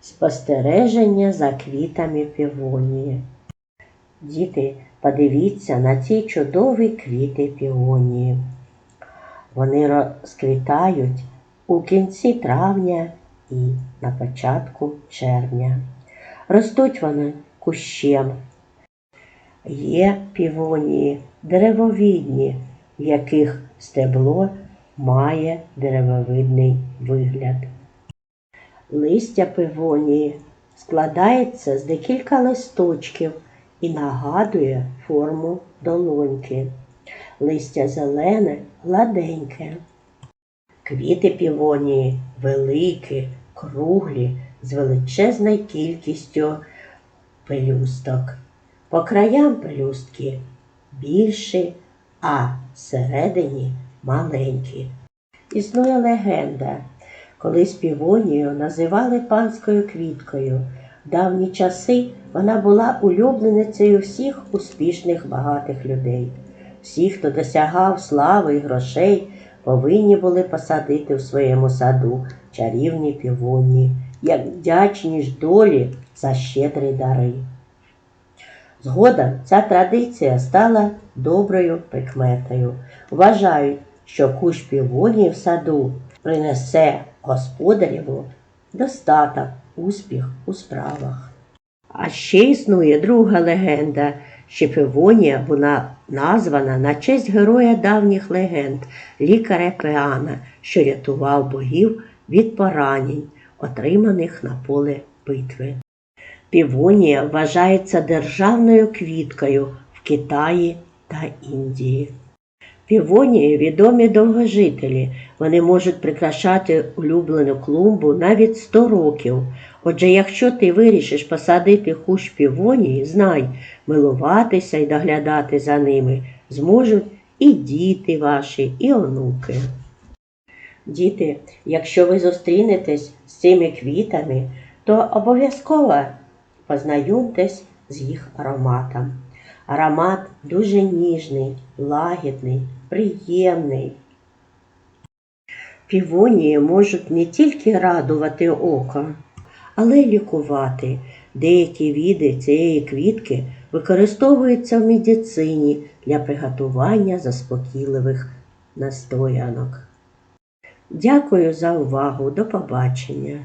Спостереження за квітами півонії. Діти, подивіться на ці чудові квіти півонії. Вони розквітають у кінці травня і на початку червня. Ростуть вони кущем. Є півонії деревовідні, в яких стебло має деревовидний вигляд. Листя пивонії складається з декілька листочків і нагадує форму долоньки. Листя зелене, гладеньке. Квіти півонії великі, круглі, з величезною кількістю пелюсток. По краям пелюстки більші, а всередині маленькі. Існує легенда, Колись півонію називали панською квіткою. В давні часи вона була улюбленицею всіх успішних багатих людей. Всі, хто досягав слави і грошей, повинні були посадити в своєму саду чарівні півонії, як вдячність долі за щедрі дари. Згодом ця традиція стала доброю прикметою. Вважають, що кущ півонії в саду принесе господарєву достаток, успіх у справах. А ще існує друга легенда, що півонія була названа на честь героя давніх легенд, лікаря Пеана, що рятував богів від поранень, отриманих на поле битви. Півонія вважається державною квіткою в Китаї та Індії. Півонії відомі довгожителі. Вони можуть прикрашати улюблену клумбу навіть 100 років. Отже, якщо ти вирішиш посадити кущ півонії, знай, милуватися і доглядати за ними зможуть і діти ваші, і онуки. Діти, якщо ви зустрінетесь з цими квітами, то обов'язково познайомтесь з їх ароматом. Аромат дуже ніжний, лагідний, приємний. Півонії можуть не тільки радувати око, але й лікувати. Деякі види цієї квітки використовуються в медицині для приготування заспокійливих настоянок. Дякую за увагу. До побачення!